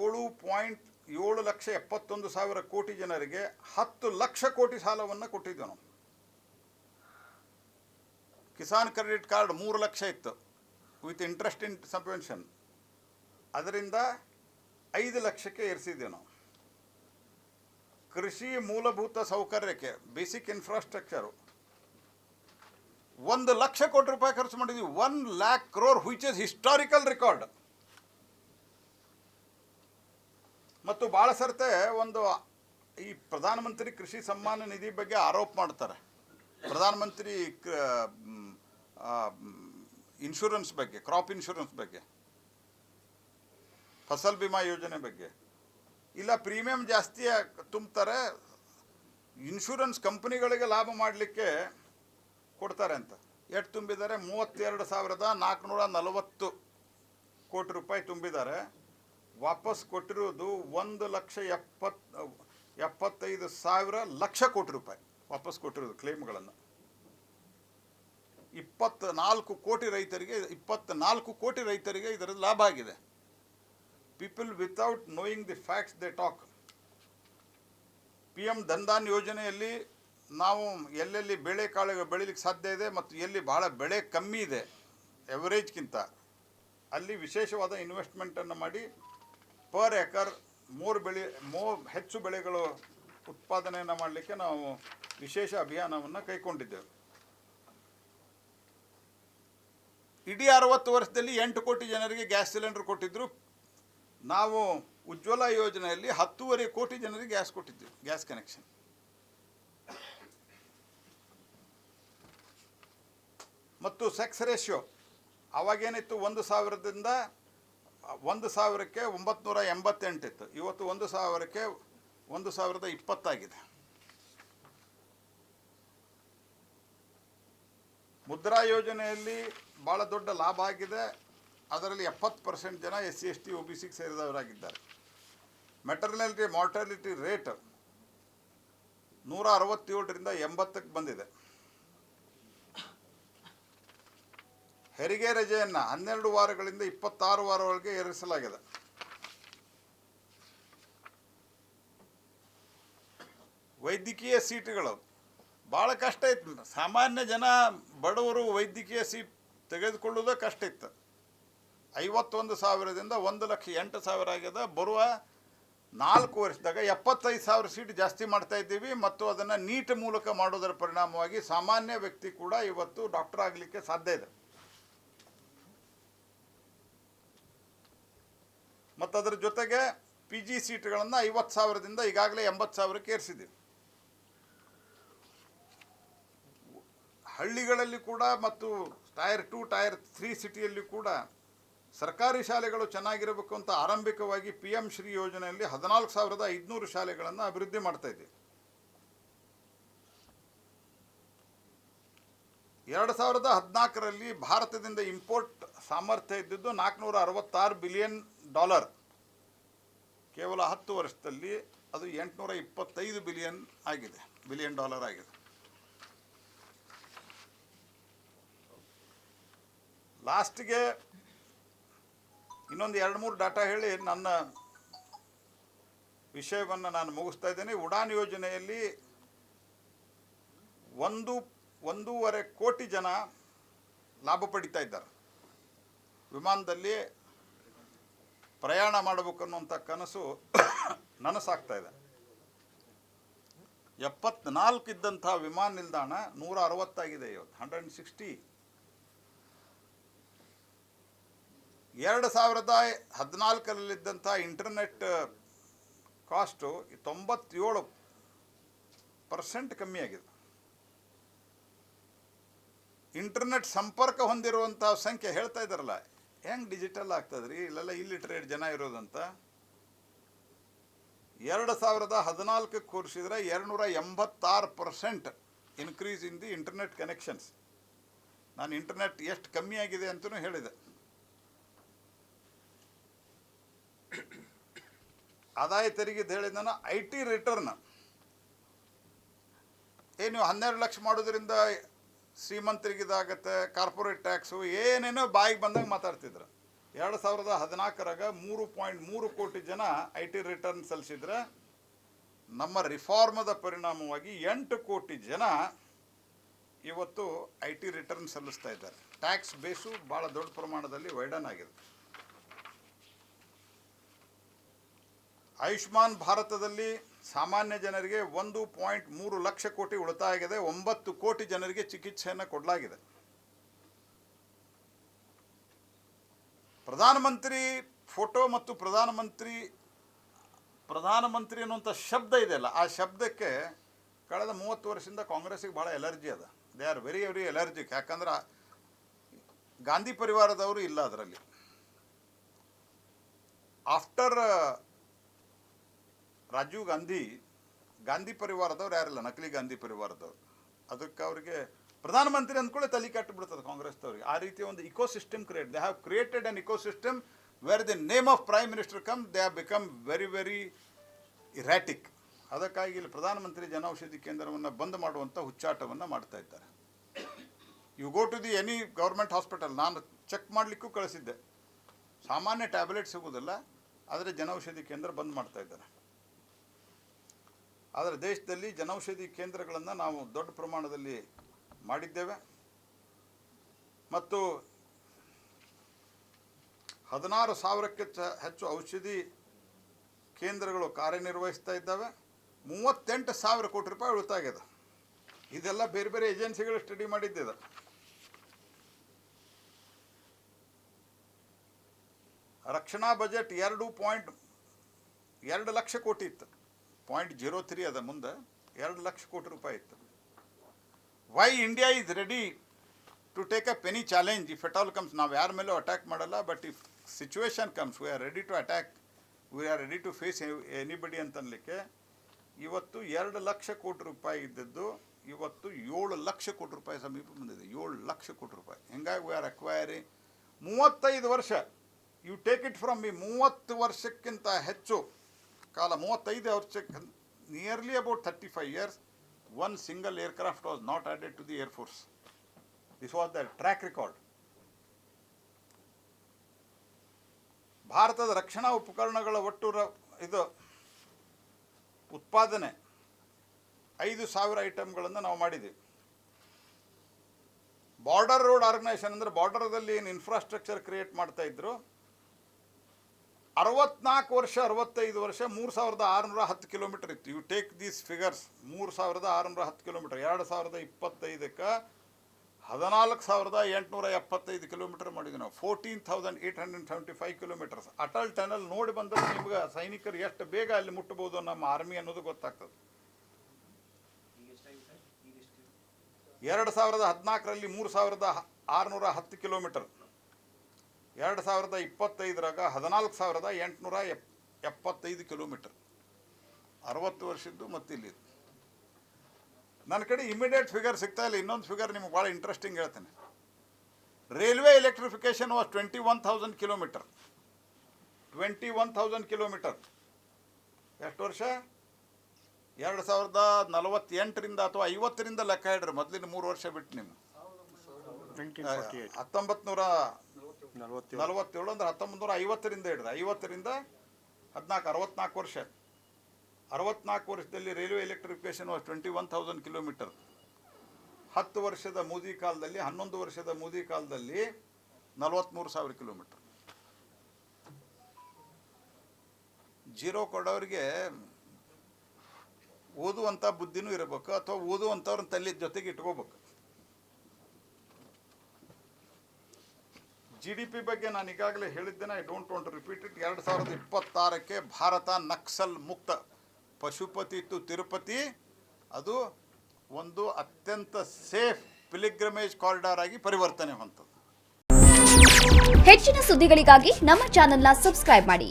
ಏಳು ಪಾಯಿಂಟ್ ಏಳು ಲಕ್ಷ ಎಪ್ಪತ್ತೊಂದು ಸಾವಿರ ಕೋಟಿ ಜನರಿಗೆ ಹತ್ತು ಲಕ್ಷ ಕೋಟಿ ಸಾಲವನ್ನು ಕೊಟ್ಟಿದ್ದೆವು ನಾವು ಕಿಸಾನ್ ಕ್ರೆಡಿಟ್ ಕಾರ್ಡ್ ಮೂರು ಲಕ್ಷ ಇತ್ತು ವಿತ್ ಇಂಟ್ರೆಸ್ಟ್ ಇನ್ ಸಬ್ವೆನ್ಷನ್. ಅದರಿಂದ ಐದು ಲಕ್ಷಕ್ಕೆ ಏರಿಸಿದ್ದೇವೆ ನಾವು ಕೃಷಿ ಮೂಲಭೂತ ಸೌಕರ್ಯಕ್ಕೆ ಬೇಸಿಕ್ ಇನ್ಫ್ರಾಸ್ಟ್ರಕ್ಚರು ಒಂದು ಲಕ್ಷ ಕೋಟಿ ರೂಪಾಯಿ ಖರ್ಚು ಮಾಡಿದ್ವಿ. One lakh crore which is historical record ಮತ್ತು ಭಾಳ ಸರ್ತೆ ಒಂದು ಈ ಪ್ರಧಾನಮಂತ್ರಿ ಕೃಷಿ ಸಮ್ಮಾನ ನಿಧಿ ಬಗ್ಗೆ ಆರೋಪ ಮಾಡ್ತಾರೆ. ಪ್ರಧಾನಮಂತ್ರಿ ಇನ್ಶೂರೆನ್ಸ್ ಬಗ್ಗೆ ಕ್ರಾಪ್ ಇನ್ಶೂರೆನ್ಸ್ ಬಗ್ಗೆ, ಫಸಲ್ ಬಿಮಾ ಯೋಜನೆ ಬಗ್ಗೆ. ಇಲ್ಲ ಪ್ರೀಮಿಯಂ ಜಾಸ್ತಿ ತುಂಬ್ತಾರೆ ಇನ್ಶೂರೆನ್ಸ್ ಕಂಪ್ನಿಗಳಿಗೆ ಲಾಭ ಮಾಡಲಿಕ್ಕೆ ಕೊಡ್ತಾರೆ ಅಂತ. ಎಷ್ಟು ತುಂಬಿದ್ದಾರೆ? ಮೂವತ್ತೆರಡು ಸಾವಿರದ ನಾಲ್ಕುನೂರ ನಲವತ್ತು ಕೋಟಿ ರೂಪಾಯಿ ತುಂಬಿದ್ದಾರೆ. ವಾಪಸ್ ಕೊಟ್ಟಿರೋದು ಒಂದು ಲಕ್ಷ ಎಪ್ಪತ್, ಎಪ್ಪತ್ತೈದು ಸಾವಿರ ಲಕ್ಷ ಕೋಟಿ ರೂಪಾಯಿ ವಾಪಸ್ ಕೊಟ್ಟಿರೋದು ಕ್ಲೇಮ್ಗಳನ್ನು ಇಪ್ಪತ್ತ ನಾಲ್ಕು ಕೋಟಿ ರೈತರಿಗೆ ಇಪ್ಪತ್ತ ಕೋಟಿ ರೈತರಿಗೆ ಇದರ ಲಾಭ ಆಗಿದೆ. People without knowing the facts they talk P M ಧನ್ದಾನ್ ಯೋಜನೆಯಲ್ಲಿ ನಾವು ಎಲ್ಲೆಲ್ಲಿ ಬೆಳೆ ಕಾಳು ಬೆಳಿಲಿಕ್ಕೆ ಸಾಧ್ಯ ಇದೆ ಮತ್ತು ಎಲ್ಲಿ ಭಾಳ ಬೆಳೆ ಕಮ್ಮಿ ಇದೆ ಎವರೇಜ್ಗಿಂತ ಅಲ್ಲಿ ವಿಶೇಷವಾದ ಇನ್ವೆಸ್ಟ್ಮೆಂಟನ್ನು ಮಾಡಿ ಪರ್ ಎಕರ್ ಮೂರು ಬೆಳೆ, ಮೂ, ಹೆಚ್ಚು ಬೆಳೆಗಳು ಉತ್ಪಾದನೆಯನ್ನು ಮಾಡಲಿಕ್ಕೆ ನಾವು ವಿಶೇಷ ಅಭಿಯಾನವನ್ನು ಕೈಗೊಂಡಿದ್ದೇವೆ ಇಡೀ ಅರವತ್ತು ವರ್ಷದಲ್ಲಿ ಎಂಟು ಕೋಟಿ ಜನರಿಗೆ ಗ್ಯಾಸ್ ಸಿಲಿಂಡರ್ ಕೊಟ್ಟಿದ್ದರು ನಾವು ಉಜ್ವಲ ಯೋಜನೆಯಲ್ಲಿ ಹತ್ತೂವರೆ ಕೋಟಿ ಜನರಿಗೆ ಗ್ಯಾಸ್ ಕೊಟ್ಟಿದ್ದೆವು ಗ್ಯಾಸ್ ಕನೆಕ್ಷನ್. ಮತ್ತು ಸೆಕ್ಸ್ ರೇಷಿಯೋ ಅವಾಗೇನಿತ್ತು, ಒಂದು ಸಾವಿರದಿಂದ ಒಂದು ಸಾವಿರಕ್ಕೆ ಒಂಬತ್ತು ಎಂಬತ್ತೆಂಟಿತ್ತು ಇವತ್ತು ಒಂದು ಸಾವಿರಕ್ಕೆ ಒಂದು ಸಾವಿರದ ಇಪ್ಪತ್ತಾಗಿದೆ. ಮುದ್ರಾ ಯೋಜನೆಯಲ್ಲಿ ಭಾಳ ದೊಡ್ಡ ಲಾಭ ಆಗಿದೆ. ಅದರಲ್ಲಿ ಎಪ್ಪತ್ತು ಪರ್ಸೆಂಟ್ ಜನ S C S T, O B ಸಿಗೆ ಸೇರಿದವರಾಗಿದ್ದಾರೆ. ಮೆಟರ್ನಾಲಿಟಿ, ಮಾರ್ಟಾಲಿಟಿ ರೇಟ್ ನೂರ ಅರವತ್ತೇಳರಿಂದ ಎಂಬತ್ತಕ್ಕೆ ಬಂದಿದೆ. ಹೆರಿಗೆ ರಜೆಯನ್ನು ಹನ್ನೆರಡು ವಾರಗಳಿಂದ ಇಪ್ಪತ್ತಾರು ವಾರಗಳಿಗೆ ಏರಿಸಲಾಗಿದೆ. ವೈದ್ಯಕೀಯ ಸೀಟುಗಳು ಭಾಳ ಕಷ್ಟ ಇತ್ತು. ಸಾಮಾನ್ಯ ಜನ ಬಡವರು ವೈದ್ಯಕೀಯ ಸೀಟ್ ತೆಗೆದುಕೊಳ್ಳೋದೇ ಕಷ್ಟ ಇತ್ತು. ಐವತ್ತೊಂದು ಸಾವಿರದಿಂದ ಒಂದು ಲಕ್ಷ ಎಂಟು ಸಾವಿರ ಆಗ್ಯದ. ಬರುವ ನಾಲ್ಕು ವರ್ಷದಾಗ ಎಪ್ಪತ್ತೈದು ಸಾವಿರ ಸೀಟ್ ಜಾಸ್ತಿ ಮಾಡ್ತಾ ಇದ್ದೀವಿ ಮತ್ತು ಅದನ್ನು ನೀಟ್ ಮೂಲಕ ಮಾಡೋದರ ಪರಿಣಾಮವಾಗಿ ಸಾಮಾನ್ಯ ವ್ಯಕ್ತಿ ಕೂಡ ಇವತ್ತು ಡಾಕ್ಟರ್ ಆಗಲಿಕ್ಕೆ ಸಾಧ್ಯ ಇದೆ. ಮತ್ತು ಅದರ ಜೊತೆಗೆ ಪಿ ಜಿ ಸೀಟ್ಗಳನ್ನು ಐವತ್ತು ಸಾವಿರದಿಂದ ಈಗಾಗಲೇ ಎಂಬತ್ತು ಸಾವಿರಕ್ಕೆ ಏರಿಸಿದ್ದೀವಿ. ಹಳ್ಳಿಗಳಲ್ಲಿ ಕೂಡ ಮತ್ತು ಟೈರ್ ಟು ಟೈರ್ ತ್ರೀ ಸಿಟಿಯಲ್ಲಿ ಕೂಡ ಸರ್ಕಾರಿ ಶಾಲೆಗಳು ಚೆನ್ನಾಗಿರಬೇಕು ಅಂತ ಆರಂಭಿಕವಾಗಿ ಪಿ ಎಂ ಶ್ರೀ ಯೋಜನೆಯಲ್ಲಿ ಹದಿನಾಲ್ಕು ಸಾವಿರದ ಐದುನೂರು ಶಾಲೆಗಳನ್ನು ಅಭಿವೃದ್ಧಿ ಮಾಡ್ತಾ ಇದ್ದೀವಿ. ಎರಡು ಸಾವಿರದ ಹದಿನಾಲ್ಕರಲ್ಲಿ ಭಾರತದಿಂದ ಇಂಪೋರ್ಟ್ ಸಾಮರ್ಥ್ಯ ಇದ್ದಿದ್ದು ನಾಲ್ಕುನೂರ ಅರವತ್ತಾರು ಬಿಲಿಯನ್ ಡಾಲರ್ ಕೇವಲ ಹತ್ತು ವರ್ಷದಲ್ಲಿ ಅದು ಎಂಟುನೂರ ಇಪ್ಪತ್ತೈದು ಬಿಲಿಯನ್ ಆಗಿದೆ, ಬಿಲಿಯನ್ ಡಾಲರ್ ಆಗಿದೆ. ಲಾಸ್ಟ್ಗೆ ಇನ್ನೊಂದು ಎರಡು ಮೂರು ಡಾಟಾ ಹೇಳಿ ನನ್ನ ವಿಷಯವನ್ನು ನಾನು ಮುಗಿಸ್ತಾ ಇದ್ದೇನೆ. ಉಡಾನ್ ಯೋಜನೆಯಲ್ಲಿ ಒಂದು, ಒಂದೂವರೆ ಕೋಟಿ ಜನ ಲಾಭ ಪಡಿತಾ ಇದ್ದಾರೆ. ವಿಮಾನದಲ್ಲಿ ಪ್ರಯಾಣ ಮಾಡಬೇಕು ಅನ್ನುವಂಥ ಕನಸು ನನಸಾಗ್ತಾ ಇದೆ. ಎಪ್ಪತ್ನಾಲ್ಕು ಇದ್ದಂಥ ವಿಮಾನ ನಿಲ್ದಾಣ ನೂರ ಅರವತ್ತಾಗಿದೆ ಇವತ್ತು ಹಂಡ್ರೆಡ್ ಸಿಕ್ಸ್ಟಿ ಎರಡು ಸಾವಿರದ ಹದಿನಾಲ್ಕರಲ್ಲಿದ್ದಂಥ ಇಂಟರ್ನೆಟ್ ಕಾಸ್ಟು ತೊಂಬತ್ತೇಳು ಪರ್ಸೆಂಟ್ ಕಮ್ಮಿ ಆಗಿದೆ. ಇಂಟರ್ನೆಟ್ ಸಂಪರ್ಕ ಹೊಂದಿರುವಂಥ ಸಂಖ್ಯೆ ಹೇಳ್ತಾ ಇದ್ದಾರಲ್ಲ ಹೆಂಗೆ ಡಿಜಿಟಲ್ ಆಗ್ತದ್ರಿ? ಇಲ್ಲೆಲ್ಲ ಇಲ್ಲಿಟ್ರೇಟ್ ಜನ ಇರೋದಂತ? ಎರಡು ಸಾವಿರದ ಹದಿನಾಲ್ಕಕ್ಕೆ ಕೂರಿಸಿದ್ರೆ ಎರಡುನೂರ ಎಂಬತ್ತಾರು percent increase in the internet connections ನಾನು ಇಂಟರ್ನೆಟ್ ಎಷ್ಟು ಕಮ್ಮಿ ಆಗಿದೆ ಅಂತಲೂ ಹೇಳಿದೆ. ಆದಾಯ ತೆರಿಗೆ ಹೇಳಿದ ನಾನು ಐ ಟಿ ರಿಟರ್ನ್ ಏನು ನೀವು ಹನ್ನೆರಡು ಲಕ್ಷ ಮಾಡೋದ್ರಿಂದ ಶ್ರೀಮಂತರಿಗೆ ಇದಾಗತ್ತೆ ಕಾರ್ಪೊರೇಟ್ ಟ್ಯಾಕ್ಸು, ಏನೇನೋ ಬಾಯಿಗೆ ಬಂದಾಗ ಮಾತಾಡ್ತಿದ್ರು. ಎರಡು ಸಾವಿರದ ಹದಿನಾಲ್ಕರಾಗ ಮೂರು ಪಾಯಿಂಟ್ ಮೂರು ಕೋಟಿ ಜನ ಐ ಟಿ ರಿಟರ್ನ್ ಸಲ್ಲಿಸಿದ್ರೆ, ನಮ್ಮ ರಿಫಾರ್ಮದ ಪರಿಣಾಮವಾಗಿ ಎಂಟು ಕೋಟಿ ಜನ ಇವತ್ತು ಐ ಟಿ ರಿಟರ್ನ್ ಸಲ್ಲಿಸ್ತಾ ಇದ್ದಾರೆ. ಟ್ಯಾಕ್ಸ್ ಬೇಸು ಭಾಳ ದೊಡ್ಡ ಪ್ರಮಾಣದಲ್ಲಿ ವೈಡನ್ ಆಗಿದೆ. ಆಯುಷ್ಮಾನ್ ಭಾರತದಲ್ಲಿ ಸಾಮಾನ್ಯ ಜನರಿಗೆ ಒಂದು ಪಾಯಿಂಟ್ ಮೂರು ಲಕ್ಷ ಕೋಟಿ ಉಳಿತಾಯ ಆಗಿದೆ, ಒಂಬತ್ತು ಕೋಟಿ ಜನರಿಗೆ ಚಿಕಿತ್ಸೆಯನ್ನು ಕೊಡಲಾಗಿದೆ. ಪ್ರಧಾನಮಂತ್ರಿ ಫೋಟೋ ಮತ್ತು ಪ್ರಧಾನಮಂತ್ರಿ ಪ್ರಧಾನಮಂತ್ರಿ ಅನ್ನುವಂಥ ಶಬ್ದ ಇದೆಯಲ್ಲ, ಆ ಶಬ್ದಕ್ಕೆ ಕಳೆದ ಮೂವತ್ತು ವರ್ಷದಿಂದ ಕಾಂಗ್ರೆಸ್ಸಿಗೆ ಭಾಳ ಎಲರ್ಜಿ ಅದ. They are very very allergic ಯಾಕಂದ್ರೆ ಗಾಂಧಿ ಪರಿವಾರದವರು ಇಲ್ಲ ಅದರಲ್ಲಿ. ಆಫ್ಟರ್ ರಾಜೀವ್ ಗಾಂಧಿ ಗಾಂಧಿ ಪರಿವಾರದವ್ರು ಯಾರಿಲ್ಲ, ನಕಲಿ ಗಾಂಧಿ ಪರಿವಾರದವ್ರು. ಅದಕ್ಕೆ ಅವರಿಗೆ ಪ್ರಧಾನಮಂತ್ರಿ ಅಂದ್ಕೊಳ್ಳಿ ತಲೆ ಬಿಡ್ತದೆ ಕಾಂಗ್ರೆಸ್ದವ್ರಿಗೆ. ಆ ರೀತಿಯ ಒಂದು ecosystem create they have created an ecosystem where the name of prime minister come they have become very very erratic ಅದಕ್ಕಾಗಿ ಇಲ್ಲಿ ಪ್ರಧಾನಮಂತ್ರಿ ಜನೌಷಧಿ ಕೇಂದ್ರವನ್ನು ಬಂದ್ ಮಾಡುವಂಥ ಹುಚ್ಚಾಟವನ್ನು ಮಾಡ್ತಾ ಇದ್ದಾರೆ. You go to the any government hospital ನಾನು ಚೆಕ್ ಮಾಡಲಿಕ್ಕೂ ಕಳಿಸಿದ್ದೆ. ಸಾಮಾನ್ಯ ಟ್ಯಾಬ್ಲೆಟ್ ಸಿಗೋದಿಲ್ಲ, ಆದರೆ ಜನೌಷಧಿ ಕೇಂದ್ರ ಬಂದ್ ಮಾಡ್ತಾ ಇದ್ದಾರೆ. ಆದರೆ ದೇಶದಲ್ಲಿ ಜನೌಷಧಿ ಕೇಂದ್ರಗಳನ್ನು ನಾವು ದೊಡ್ಡ ಪ್ರಮಾಣದಲ್ಲಿ ಮಾಡಿದ್ದೇವೆ. ಮತ್ತು ಹದಿನಾರು ಸಾವಿರಕ್ಕೆ ಹೆಚ್ಚು ಔಷಧಿ ಕೇಂದ್ರಗಳು ಕಾರ್ಯನಿರ್ವಹಿಸ್ತಾ ಇದ್ದಾವೆ. ಮೂವತ್ತೆಂಟು ಸಾವಿರ ಕೋಟಿ ರೂಪಾಯಿ ಉಳಿತಾಗಿದೆ. ಇದೆಲ್ಲ ಬೇರೆ ಬೇರೆ ಏಜೆನ್ಸಿಗಳು ಸ್ಟಡಿ ಮಾಡಿದ್ದಿದೆ ರಕ್ಷಣಾ ಬಜೆಟ್ ಎರಡು ಪಾಯಿಂಟ್ ಎರಡು ಲಕ್ಷ ಕೋಟಿ ಇತ್ತು. ಪಾಯಿಂಟ್ ಜೀರೋ ತ್ರೀ ಅದ ಮುಂದೆ ಎರಡು ಲಕ್ಷ ಕೋಟಿ ರೂಪಾಯಿ ಇತ್ತು. Why India is ready to take up any challenge if at all comes ನಾವು ಯಾರ ಮೇಲೂ ಅಟ್ಯಾಕ್ ಮಾಡಲ್ಲ but if situation comes we are ready to attack we are ready to face anybody ಅಂತನ್ಲಿಕ್ಕೆ ಇವತ್ತು ಎರಡು ಲಕ್ಷ ಕೋಟಿ ರೂಪಾಯಿ ಇದ್ದದ್ದು, ಇವತ್ತು ಏಳು ಲಕ್ಷ ಕೋಟಿ ರೂಪಾಯಿ ಸಮೀಪ ಬಂದಿದೆ. ಏಳು ಲಕ್ಷ ಕೋಟಿ ರೂಪಾಯಿ. ಹೆಂಗಾಗಿ ವಿ ಆರ್ ಅಕ್ವೈರಿ ಮೂವತ್ತೈದು ವರ್ಷ. You take it from me ಮೂವತ್ತು ವರ್ಷಕ್ಕಿಂತ ಹೆಚ್ಚು ಕಾಲ ಮೂವತ್ತೈದು ವರ್ಷ nearly about thirty five years one single aircraft was not added to the air force this was the track record ಭಾರತದ ರಕ್ಷಣಾ ಉಪಕರಣಗಳ ಒಟ್ಟು ಇದು ಉತ್ಪಾದನೆ ಐದು ಸಾವಿರ ಐಟಮ್ಗಳನ್ನು ನಾವು ಮಾಡಿದ್ದೀವಿ. ಬಾರ್ಡರ್ ರೋಡ್ ಆರ್ಗನೈಸೇಷನ್ ಅಂದರೆ ಬಾರ್ಡರ್ದಲ್ಲಿ ಏನು ಇನ್ಫ್ರಾಸ್ಟ್ರಕ್ಚರ್ ಕ್ರಿಯೇಟ್ ಮಾಡ್ತಾ ಇದ್ರು ಅರವತ್ನಾಲ್ಕು ವರ್ಷ, ಅರವತ್ತೈದು ವರ್ಷ, ಮೂರು ಸಾವಿರದ ಆರುನೂರ ಹತ್ತು ಕಿಲೋಮೀಟರ್ ಇತ್ತು. ಯು ಟೇಕ್ ದೀಸ್ ಫಿಗರ್ಸ್ ಮೂರು ಸಾವಿರದ ಆರುನೂರ ಹತ್ತು ಕಿಲೋಮೀಟರ್, ಎರಡು ಸಾವಿರದ ಇಪ್ಪತ್ತೈದಕ್ಕೆ ಹದಿನಾಲ್ಕು ಸಾವಿರದ ಎಂಟುನೂರ ಎಪ್ಪತ್ತೈದು ಕಿಲೋಮೀಟರ್ ಮಾಡಿದ್ವಿ ನಾವು. Fourteen thousand eight hundred seventy five kilometres. Atal tunnel ನೋಡಿ ಬಂದರೆ ನಿಮ್ಗೆ ಸೈನಿಕರು ಎಷ್ಟು ಬೇಗ ಅಲ್ಲಿ ಮುಟ್ಟಬಹುದು ನಮ್ಮ ಆರ್ಮಿ ಅನ್ನೋದು ಗೊತ್ತಾಗ್ತದೆ. ಎರಡು ಸಾವಿರದ ಹದಿನಾಲ್ಕರಲ್ಲಿ ಮೂರು ಸಾವಿರದ ಆರುನೂರ ಹತ್ತು ಕಿಲೋಮೀಟರ್. ಎರಡು ಸಾವಿರದ ಇಪ್ಪತ್ತೈದರಾಗ ಹದಿನಾಲ್ಕು ಸಾವಿರದ ಎಂಟುನೂರ ಎಪ್ ಎಪ್ಪತ್ತೈದು ಕಿಲೋಮೀಟರ್. ಅರವತ್ತು ವರ್ಷದ್ದು ಮತ್ತಿಲ್ಲಿ ನನ್ನ ಕಡೆ ಇಮಿಡಿಯೇಟ್ ಫಿಗರ್ ಸಿಗ್ತಾ ಇಲ್ಲ ಇನ್ನೊಂದು ಫಿಗರ್ ನಿಮ್ಗೆ ಭಾಳ ಇಂಟ್ರೆಸ್ಟಿಂಗ್ ಹೇಳ್ತೇನೆ. Railway electrification was twenty one thousand kilometre twenty one thousand kilometre ಎಷ್ಟು ವರ್ಷ? ಎರಡು ಸಾವಿರದ ನಲವತ್ತೆಂಟರಿಂದ ಅಥವಾ ಐವತ್ತರಿಂದ ಲೆಕ್ಕ ಹಿಡ್ರಿ ಮೊದಲಿನ ಮೂರು ವರ್ಷ ಬಿಟ್ಟು ನೀವು ಹತ್ತೊಂಬತ್ತು ನೂರ ನಲವತ್ತೇಳು. ಅಂದ್ರೆ ಹತ್ತೊಂಬತ್ತು ನೂರ ಐವತ್ತರಿಂದ ಹಿಡಿದ. ಐವತ್ತರಿಂದ ಹದಿನಾಲ್ಕು, ಅರವತ್ನಾಲ್ಕು ವರ್ಷ. ಅರವತ್ನಾಲ್ಕು ವರ್ಷದಲ್ಲಿ railway electrification was twenty one thousand kilometre ಹತ್ತು ವರ್ಷದ ಮೋದಿ ಕಾಲದಲ್ಲಿ, ಹನ್ನೊಂದು ವರ್ಷದ ಮೋದಿ ಕಾಲದಲ್ಲಿ ನಲವತ್ತ್ಮೂರು ಸಾವಿರ ಕಿಲೋಮೀಟರ್ ಜೀರೋ ಕೊಡೋರಿಗೆ ಓದುವಂಥ ಬುದ್ಧಿನೂ ಇರಬೇಕು, ಅಥವಾ ಓದುವಂಥವ್ರನ್ನ ತಲೆ ಜೊತೆಗೆ ಇಟ್ಕೋಬೇಕು. ಜಿ ಡಿ ಪಿ ಬಗ್ಗೆ ನಾನು ಈಗಾಗಲೇ ಹೇಳಿದ್ದೇನೆ I don't want repeat it ಎರಡು ಸಾವಿರದ ಇಪ್ಪತ್ತಾರಕ್ಕೆ ಭಾರತ ನಕ್ಸಲ್ ಮುಕ್ತ ಪಶುಪತಿ ಟು ತಿರುಪತಿ. ಅದು ಒಂದು ಅತ್ಯಂತ ಸೇಫ್ ಪಿಲಿಗ್ರಮೇಜ್ ಕಾರಿಡಾರ್ ಆಗಿ ಪರಿವರ್ತನೆ ಹೊಂದದ್ದು ಹೆಚ್ಚಿನ ಸುದ್ದಿಗಳಿಗಾಗಿ ನಮ್ಮ ಚಾನೆಲ್ನ ಸಬ್ಸ್ಕ್ರೈಬ್ ಮಾಡಿ.